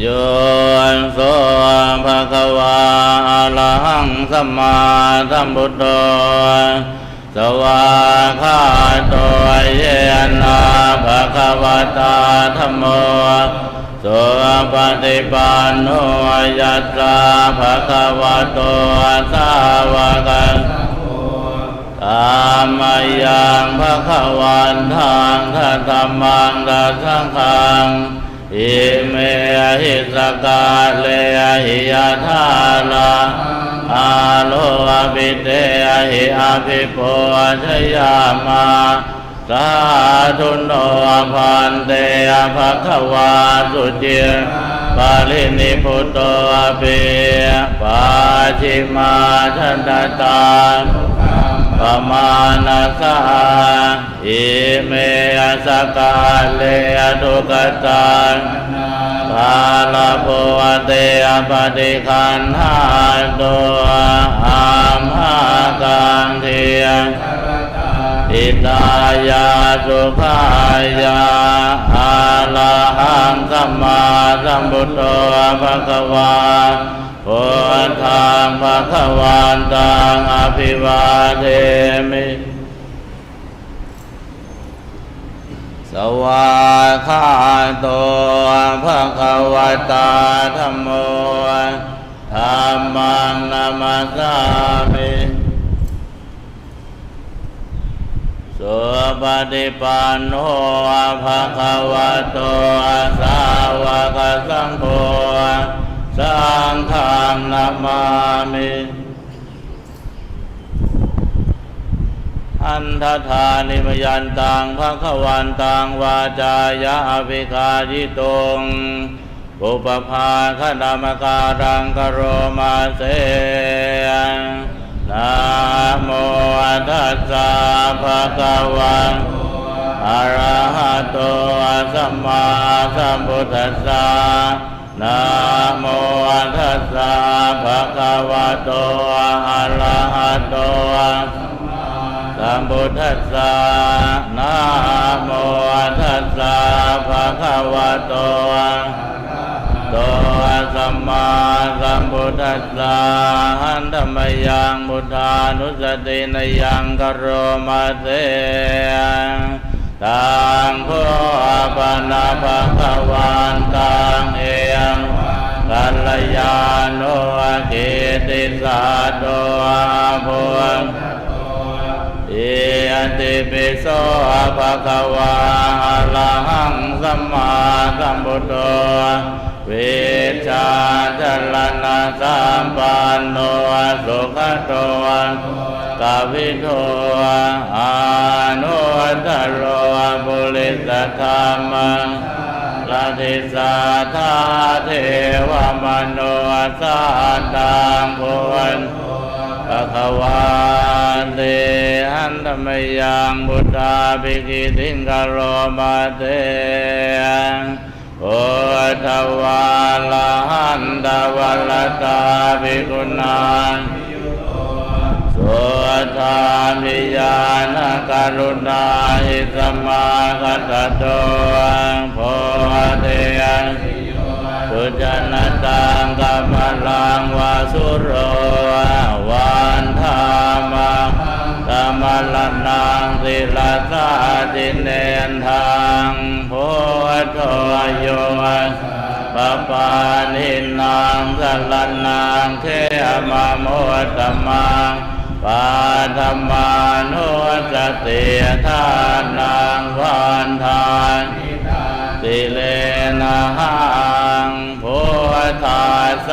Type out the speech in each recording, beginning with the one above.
โยนโสภะคะวาอะระหังสัมมาสัมพุทโธสวาคาโตเยนะภะคะวะตาธัมโมสุปฏิปันโนยัสสะภะคะวะโตสาวกตามมยังภะคะวันทางทัตมังดัสสังขัง อิเมหิสกาเลหิยาธาลาอาโลอภิเตหิอภิปุชยามาสาธุโนพันเตภะคะวาสุจิปาลินิพุตโตอภิปาชิมาชันตตา ปมานาสาอิเมสกาเลทุกตังกาลโพเตอปฏิคันหาตัวอามหากังเทียงอิตายาสุขายาอาลาหังสัมมาสัมพุทโธภะคะวา พุทธังภะคะวันตังอภิวาเทมิสวาคาโตภะคะวะตาธัมโมธัมมังนามัสสามิสุปฏิปันโนภะคะวะโตสาวกสังโฆ สังฆังนามามิอันทธานิมยันตังภะควันตังวาจายะอภิคายิตงปุปภาคณามการังกโรมาเสนะโมตัสสะภะคะวันอะระหะโตสัมมาสัมพุทธัสสะ นะโมตัสสะภะคะวะโตอะระหะโตสัมพุทธัสสะนะโมตัสสะภะคะวะโตโตสัมมาสัมพุทธัสสะหันธรรมยังบุทธานุสตินยังกโรมาเสตังโฆปนาภะคะวันตังเอังกัลยาโนเกติสาโตอาภวเอติปิโสภะคะวาอะระหังสัมมาสัมพุทโธเวชาจรณะสัมปันโนสุขโตกาวิโทอานุตโรบุริสธรรมั ลาทิสาธาเทวมโนสัตตังพุนภะคะวาเตหันธรรมยังบุตตาภิกิติงกโรมาเตโอทวาลาหันตวัลตาภิกุณาสุธามิยานการุณาหิสมาคัตโต โพเทยังสุจนตังกัมลังวาสุโรวันธามังธรรมลนังศิลาสาติเนนทางโพธโยปปานินางสลนังเทมโมตมังปาธรรมานุสติทานังวันทาน สิเลนะหังพุทธาส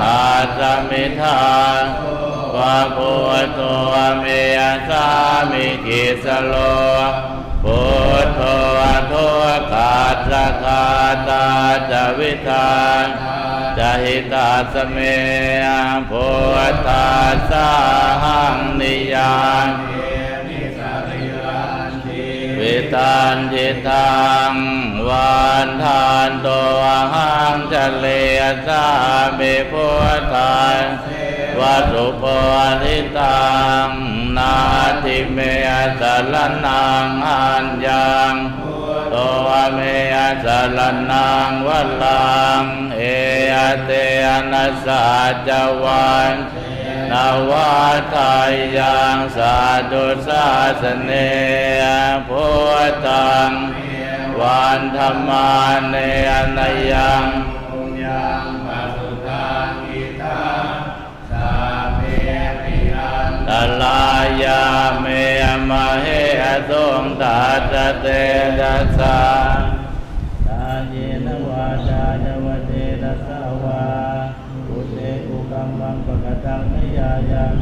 หาสมิทางวะพุทโธเมยสามิกิสโลพุทโธทุกขาสกาตาจวิทานจะหิตาสเมพุทธาสหังนิยัง ตานจิตังวานทานตัวหังจะเลสามิพุทธังวัตุปนิตังนาทิเมสลนังหันยังตัวเมสลนังวัลังเอเตนะสัจวัน นวาทายังสาธุสาสเนพุทธังวันธรรมาเนนยังปุญญังปัสสุทานอิทังสาเมปิอันตลายาเมมะเฮสงตัสเตตัสสะ ตังนิยายัง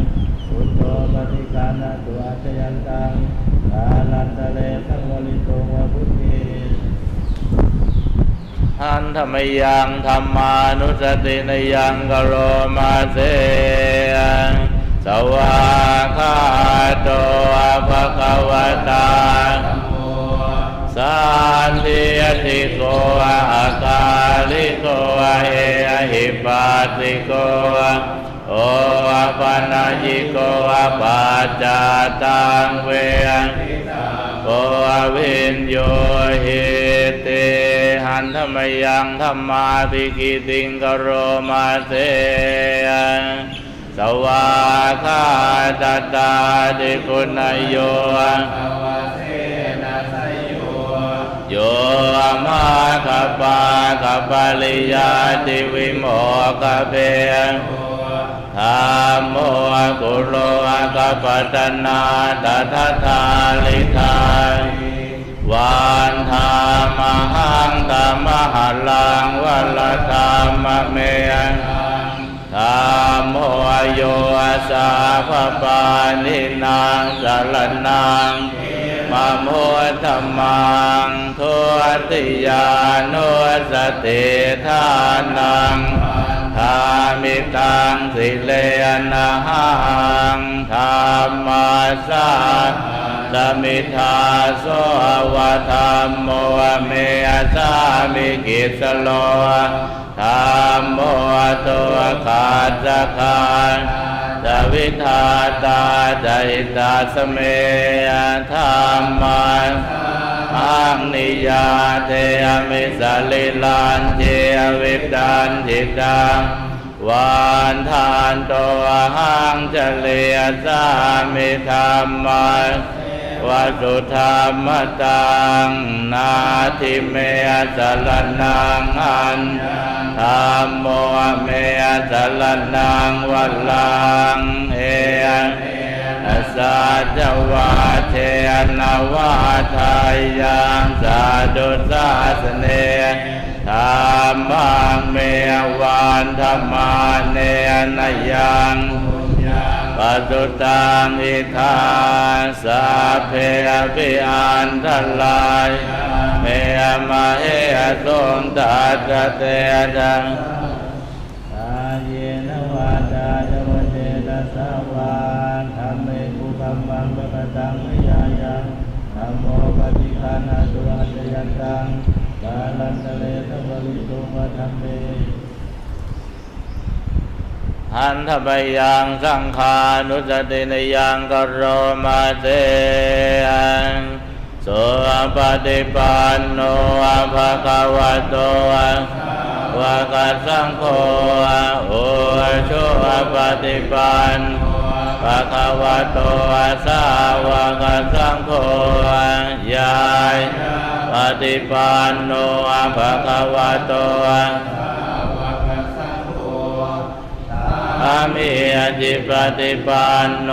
อุตโตปฏิกานะตุอาชยันตังกาลันตะเลสังวลิโตวะพุทธีหันธรรมยังธรรมานุสตินยังกโรมาเสสวาคาโตภะคะวะตาธัมโมสันติยติโกอาคาลิโกเอหิปัสสิโก อปานายิโกปัจจาตังเวทิตาโอวินโยหิติหันธรรมยังธรรมาภิกิติงกโรมาเสสวาคาตตาติคุณโยภาวะเสนโยโยมาคปาคปาลิยาติวิโมกเป ธรรมโมกุโลกปตนาตถาทาลิทานวันธรรมหังธรรมหัลังวัลธรรมเมธรรมโมโยสาภปานินางสารนังมะโมธรรมังทุติยานุสติทานัง ธามิตังสิเลนะหังธรรมาสาสมิทาโสวะธรรมโมเมสามิกิสโลธรรมโมตัวขาดสะคานสวิทาตาใจตาสเมธรรมัน อังนิยาเทอมิสลิลานเจวิดันทิตังวานทานตัวหังเจลียสามิธรรมันวัสุธรรมตังนาทิเมสลนังอันธรรมโมเมสลนังวัลลังเอ สัจวาเทนวาทายังสาธุสาสเนธรรมังเมวันธรรมาเนนยังปุญญังปัสสุตังอิทาสาเพปิอันทลายเมมะเฮสงตัสเตจัง ลันตะเลทะบริโตุวะธรรมเมหันทบยังสังขานุสตินยังกโรมาเตอังสุปฏิปันโนภะคะวะโตวะกัสสังโฆโอชุปฏิปันภะคะวะโตสาวกสังโฆยาย ฏิปันโนภะคะวะโตอามิอจิปฏิปันโน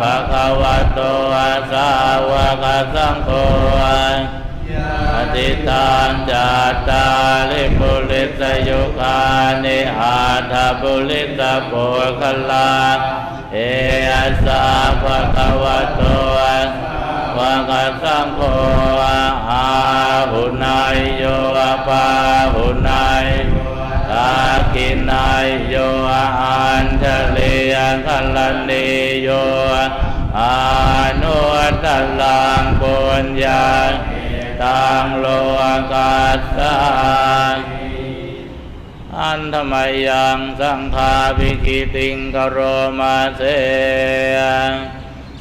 ภะคะวะโตสาวกสังโฆอติตังจัตาลิปุริสยุคานิอาทาปุริสโภคลาเอสาภะคะวะโต วะกสังโฆอาหุนายโยปาหุนายตากินายโยอันทะเลคัลนิโยอานุตลังปุญญาตังโลกัสสาอันธรรมยังสังฆาภิกิติงกโรมาเส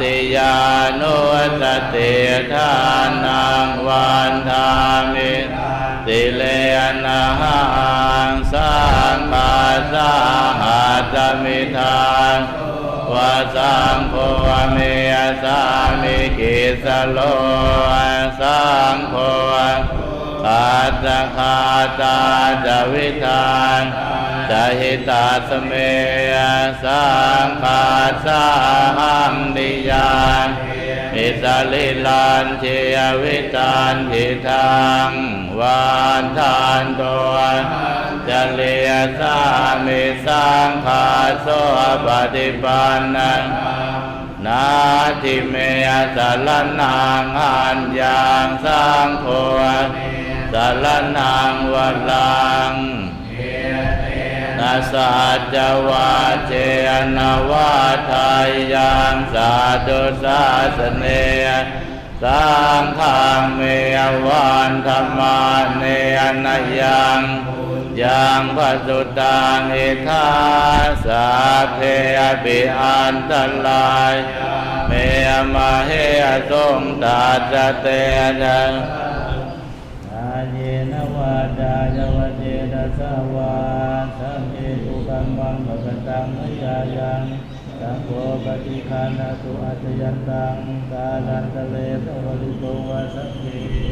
ติยานุสติทานังวันธามิติเลนะหังสังฆาสาหัตมิทานวาสังโฆเมสามิกิสโลสังโฆ ขาตคาตาจวิทานจหิตาสเมสังฆาสาหังดิยานมิสลิลันเชยวิตานทิทังวานทานตัวจะเลียสามิสังฆาโสปฏิปันนังนาทิเมยสารนังอันยังสังโฆสารนังวัลังนาสัจวาเจนวาทายยังสาธุสาสเนสังฆังเมวันธรรมาเนยนยังยังพระสุตังเอคาสาเพอปิอันตรายเมมาเฮทรงตาจเตนะอาเย จายาวเจนะสวาสัมเอตุกัมมังปะตังมยายังสังโฆปฏิคานาตุอัจยันตังกาลันตะเลตวริโกวาสังเก